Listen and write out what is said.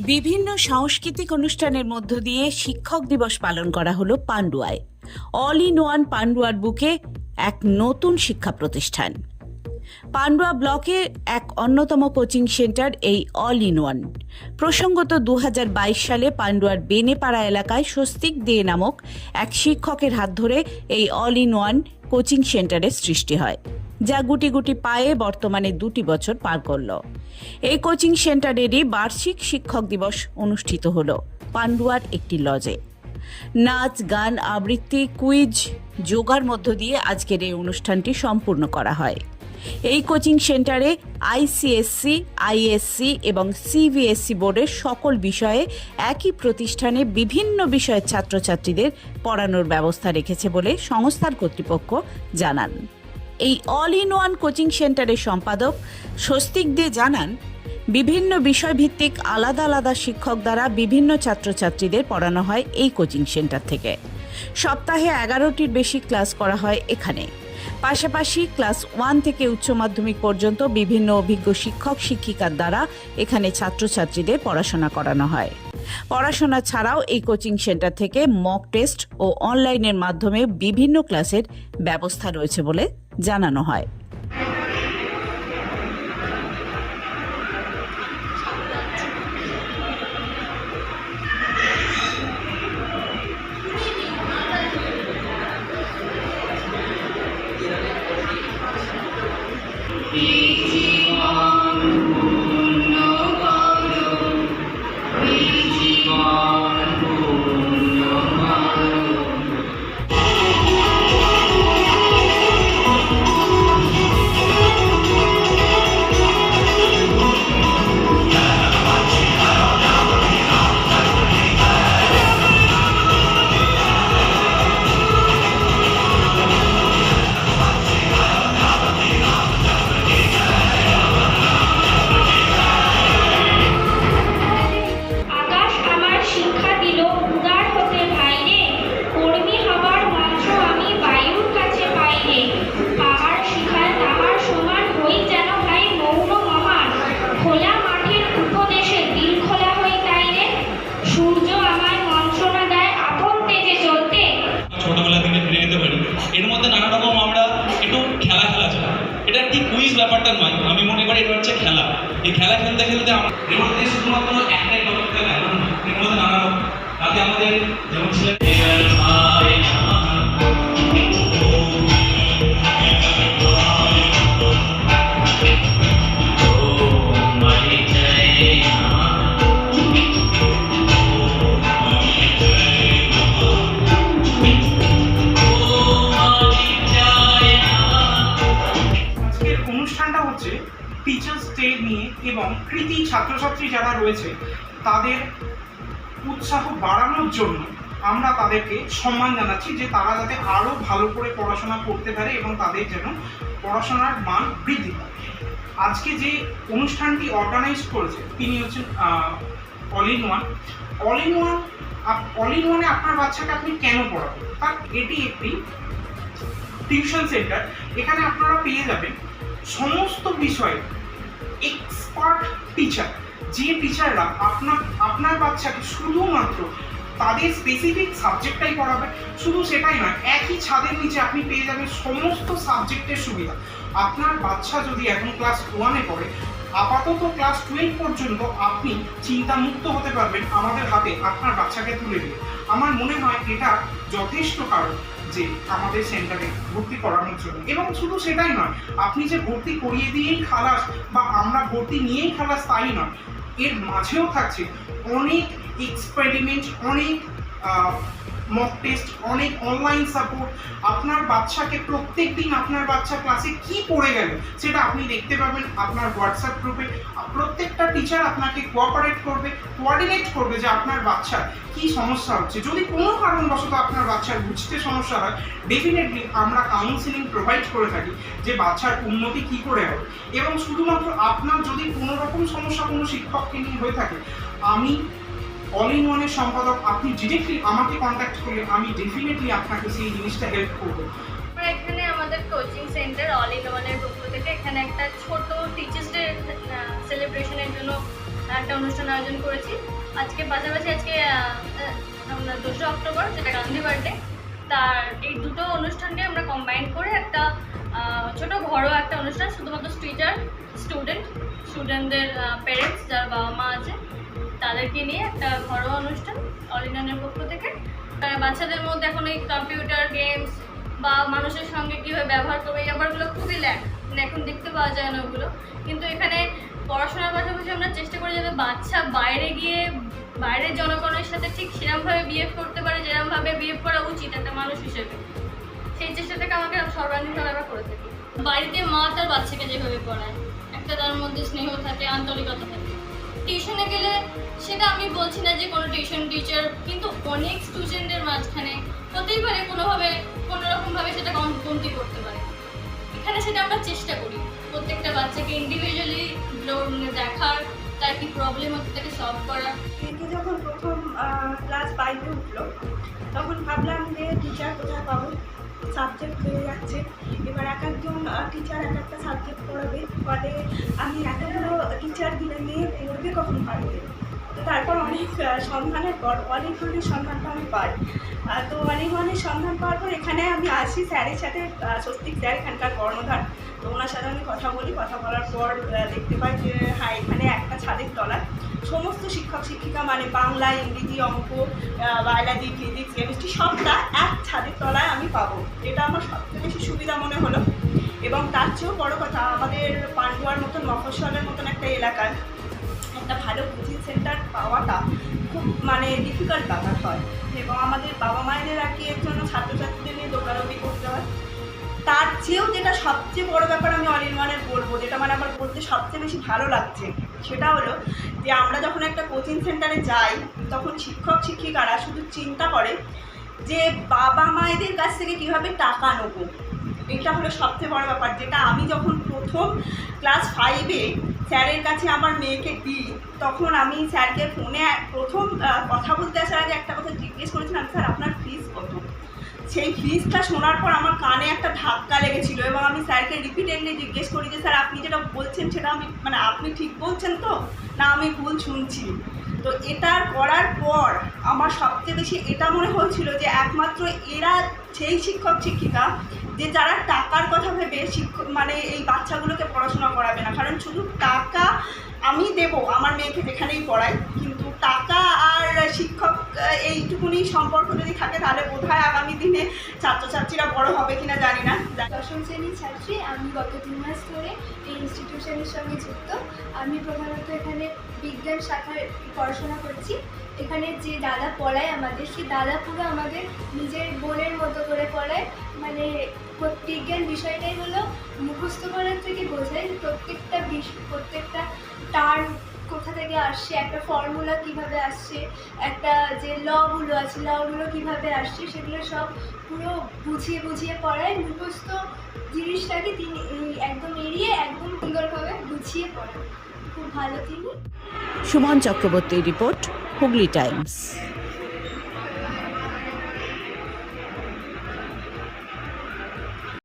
বিভিন্ন সাংস্কৃতিক অনুষ্ঠানের মধ্য দিয়ে শিক্ষক দিবস পালন করা হলো পান্ডুয়ায়। অল ইন ওয়ান পান্ডুয়ার বুকে এক নতুন শিক্ষা প্রতিষ্ঠান। পান্ডুয়া ব্লকে এক অন্যতম কোচিং সেন্টার, এই অল ইন ওয়ান প্রসঙ্গত দু হাজার বাইশ সালে পান্ডুয়ার বেনেপাড়া এলাকায় স্বস্তিক দে নামক এক শিক্ষকের হাত ধরে এই অল ইন ওয়ান কোচিং সেন্টারের সৃষ্টি হয়, যা গুটি গুটি পায়ে বর্তমানে দুটি বছর পার করল। এই কোচিং সেন্টারেরই বার্ষিক শিক্ষক দিবস অনুষ্ঠিত হল পান্ডুয়ার একটি লজে। নাচ, গান, আবৃত্তি, কুইজ, যোগার মধ্য দিয়ে আজকের এই অনুষ্ঠানটি সম্পূর্ণ করা হয়। এই কোচিং সেন্টারে আইসিএসসি আইএসসি এবং সিবিএসসি বোর্ডের সকল বিষয়ে একই প্রতিষ্ঠানে বিভিন্ন বিষয়ের ছাত্রছাত্রীদের পড়ানোর ব্যবস্থা রেখেছে বলে সংস্থার কর্তৃপক্ষ জানান। এই অল ইন ওয়ান কোচিং সেন্টারের সম্পাদক স্বস্তিক দে জানান, বিভিন্ন বিষয়ভিত্তিক আলাদা আলাদা শিক্ষক দ্বারা বিভিন্ন ছাত্রছাত্রীদের পড়ানো হয় এই কোচিং সেন্টার থেকে। সপ্তাহে এগারোটির বেশি ক্লাস করা হয় এখানে। পাশাপাশি ক্লাস ওয়ান থেকে উচ্চ মাধ্যমিক পর্যন্ত বিভিন্ন অভিজ্ঞ শিক্ষক, শিক্ষিকার দ্বারা এখানে ছাত্রছাত্রীদের পড়াশোনা করানো হয়। পড়াশোনা ছাড়াও এই কোচিং সেন্টার থেকে মক টেস্ট ও অনলাইনের মাধ্যমে বিভিন্ন ক্লাসের ব্যবস্থা রয়েছে বলে জানানো হয়। Pinte. খেলা। এই খেলা খেলতে খেলতে আমাদের শুধুমাত্র একটাই থাকে এমন নানা রকম তাতে আমাদের যেমন ছিলেন ছাত্রছাত্রী যারা রয়েছে, তাদের উৎসাহ বাড়ানোর জন্য আমরা তাদেরকে সম্মান জানাচ্ছি যে তারা যাতে আরও ভালো করে পড়াশোনা করতে পারে এবং তাদের যেন পড়াশোনার মান বৃদ্ধি পায়। আজকে যে অনুষ্ঠানটি অর্গানাইজ করেছে, তিনি হচ্ছেন all in one all in one all in ওয়ানে আপনার বাচ্চাকে আপনি কেন পড়াবেন? তার এটি একটি টিউশন সেন্টার এখানে আপনারা পেয়ে যাবেন সমস্ত বিষয়ে এক্সপার্ট টিচার যে টিচাররা আপনার আপনার বাচ্চাকে শুধুমাত্র তাদের স্পেসিফিক সাবজেক্টটাই পড়াবে, শুধু সেটাই নয়, একই ছাদের নিচে আপনি পেয়ে যাবেন সমস্ত সাবজেক্টের সুবিধা। আপনার বাচ্চা যদি এখন ক্লাস ওয়ানে পড়ে আপাতত ক্লাস টুয়েলভ পর্যন্ত আপনি চিন্তামুক্ত হতে পারবেন আমাদের হাতে আপনার বাচ্চাকে তুলে দিয়ে। আমার মনে হয় এটা যথেষ্ট কারণ যে আমাদের সেন্টারে ভর্তি করানোর জন্য। এবং শুধু সেটাই নয়, আপনি যে ভর্তি করিয়ে দিয়েই খালাস বা আমরা ভর্তি নিয়েই খালাস তাই নয়, এর মাঝেও থাকছে অনেক এক্সপেরিমেন্ট অনেক মক টেস্ট অনেক অনলাইন সাপোর্ট আপনার বাচ্চাকে প্রত্যেক দিন আপনার বাচ্চা ক্লাসে কি পড়ে গেল, সেটা আপনি দেখতে পাবেন আপনার হোয়াটসঅ্যাপ গ্রুপে প্রত্যেকটা টিচার আপনাকে কোঅপারেট করবে কোঅর্ডিনেট করবে যে আপনার বাচ্চার কি সমস্যা হচ্ছে। যদি কোনো কারণবশত আপনার বাচ্চার বুঝতে সমস্যা হয় ডেফিনেটলি আমরা কাউন্সিলিং প্রোভাইড করে থাকি যে বাচ্চার উন্নতি কি করে হবে। এবং শুধুমাত্র আপনার যদি কোনো রকম সমস্যা কোনো শিক্ষককে নিয়ে হয়ে থাকে, আমি অল ইন ওয়ানের সম্পাদক আপনি ডিরেক্টলি আমাকে কন্ট্যাক্ট করলে আমি ডেফিনেটলি আপনাকে সেই জিনিসটা হেল্প করব। এখানে আমাদের কোচিং সেন্টার অল ইন ওয়ানের পক্ষ থেকে এখানে একটা ছোট টিচার্স ডে সেলিব্রেশনের জন্য একটা অনুষ্ঠান আয়োজন করেছি। আজকে পাশাপাশি আজকে আমরা দোসরা অক্টোবর, যেটা গান্ধী বার্থডে তার এই দুটো অনুষ্ঠানকে আমরা কম্বাইন করে একটা ছোট ঘরোয়া একটা অনুষ্ঠান, শুধুমাত্র টিচার স্টুডেন্ট স্টুডেন্টদের প্যারেন্টস যার বাবা মা আছে তাদেরকে নিয়ে একটা ঘরোয়া অনুষ্ঠান অল ইন্ডিয়ানের পক্ষ থেকে। আহ, বাচ্চাদের মধ্যে এখন এই কম্পিউটার গেমস বা মানুষের সঙ্গে কীভাবে ব্যবহার করবে এই ব্যাপারগুলো খুবই ল্যাক। মানে এখন দেখতে পাওয়া যায় না ওগুলো। কিন্তু এখানে পড়াশোনার পাশাপাশি আমরা চেষ্টা করি যাতে বাচ্চা বাইরে গিয়ে বাইরের জনগণের সাথে ঠিক সেরকমভাবে বিহেভ করতে পারে যেরকমভাবে বিহেভ করা উচিত একটা মানুষ হিসেবে। সেই চেষ্টা থেকে আমাকে সর্বাঙ্গীনভাবে আমরা করে থাকি। বাড়িতে মা তার বাচ্চাকে যেভাবে পড়ায় একটা তার মধ্যে স্নেহ থাকে আন্তরিকতা থাকে। টিউশনে গেলে সেটা আমি বলছি না যে কোনো টিউশন টিচার কিন্তু অনেক স্টুডেন্টের মাঝখানে হতেই পারে কোনোভাবে, কোনোরকমভাবে সেটা কম- কমতি করতে পারে। এখানে সেটা আমরা চেষ্টা করি। প্রত্যেকটা বাচ্চাকে ইন্ডিভিজুয়ালি দেখার, তার কি প্রবলেম হচ্ছে তাকে সলভ করার। রিঙ্কি যখন প্রথম ক্লাস ফাইভে উঠল, তখন ভাবলাম যে টিচার কোথায় পাবো? সাবজেক্ট হয়ে যাচ্ছে। এবার এক একজন টিচার এক একটা সাবজেক্ট পড়াবে। ফলে আমি এতগুলো টিচার দিলে নিয়ে কখন পারবে তো তারপর অনেক সন্ধানের পর, অনেক ধরনের সন্ধানটা আমি পাই। তো অনেক ধরনের সন্ধান পাওয়ার পর এখানে আমি আসি স্যারের সাথে স্বস্তিক স্যার, এখানকার কর্ণধার। তো ওনার সাথে আমি কথা বলি, কথা বলার পর দেখতে পাই যে হ্যাঁ এখানে একটা ছাদের তলায় সমস্ত শিক্ষক, শিক্ষিকা মানে বাংলা, ইংরেজি, অঙ্ক বায়োলজি, ফিজিক্স, কেমিস্ট্রি, সবটা এক ছাদের তলায় আমি পাবো। এটা আমার সবচেয়ে বেশি সুবিধা মনে হলো। এবং তার চেয়েও বড় কথা, আমাদের পান্ডুয়ার মতন মফস্বলের মতন একটা এলাকায় একটা ভালো কোচিং সেন্টার পাওয়াটা খুব মানে ডিফিকাল্ট ব্যাপার হয়। এবং আমাদের বাবা মায়েদের আর কি এর জন্য ছাত্রছাত্রীদের নিয়ে দৌড়াদৌড়ি করতে হয়। তার চেয়েও যেটা সবচেয়ে বড় ব্যাপার আমি অল ইন ওয়ানের বলব, যেটা মানে আমার বলতে সবচেয়ে বেশি ভালো লাগছে, সেটা হলো যে আমরা যখন একটা কোচিং সেন্টারে যাই, তখন শিক্ষক, শিক্ষিকারা শুধু চিন্তা করে যে বাবা মায়েদের কাছ থেকে কীভাবে টাকা নেব। এটা হলো সবচেয়ে বড় ব্যাপার, যেটা আমি যখন প্রথম ক্লাস ফাইভে স্যারের কাছে আমার মেয়েকে দিই, তখন আমি স্যারকে ফোনে প্রথম কথা বলতে আসার আগে একটা কথা জিজ্ঞেস করেছিলাম, স্যার, আপনার ফিস কত? সেই ফিজটা শোনার পর আমার কানে একটা ধাক্কা লেগেছিল এবং আমি স্যারকে রিপিটেডলি জিজ্ঞেস করি যে, স্যার, আপনি যেটা বলছেন সেটা আমি মানে আপনি ঠিক বলছেন তো? না, আমি ভুল শুনছি। তো এটা করার পর আমার সবচেয়ে বেশি এটা মনে হয়েছিল যে একমাত্র এরা সেই শিক্ষক শিক্ষিকা যে যারা টাকার কথা ভেবে শিক্ষক মানে এই বাচ্চাগুলোকে পড়াশোনা করাবে না। কারণ শুধু টাকা আমি দেব আমার মেয়েকে যেখানেই পড়াই টাকা আর শিক্ষক এইটুকুনি সম্পর্ক যদি থাকে তাহলে বোধহয় আগামী দিনে ছাত্রছাত্রীরা বড় হবে কিনা জানি না। দশম শ্রেণির ছাত্রী, আমি গত তিন মাস ধরে এই ইনস্টিটিউশনের সঙ্গে যুক্ত। আমি প্রধানত এখানে বিজ্ঞান শাখায় পড়াশোনা করছি। এখানে যে দাদা পড়ায় আমাদের সেই দাদা পুরো আমাদের নিজের বোনের মতো করে পড়ায়। মানে বিজ্ঞান বিষয়টাই হলো মুখস্থ করার থেকে বোঝায় প্রত্যেকটা প্রত্যেকটা টার্ম কোথা থেকে আসছে, একটা ফর্মুলা কীভাবে আসছে, একটা যে লগুলো আছে লগুলো কীভাবে আসছে, সেগুলো সব পুরো বুঝিয়ে বুঝিয়ে পড়ায় মুখস্থ জিনিসটাকে তিনি একদম এড়িয়ে একদম সুন্দরভাবে বুঝিয়ে পড়ায়। খুব ভালো তিনি। সুমন চক্রবর্তীর রিপোর্ট, হুগলি টাইমস।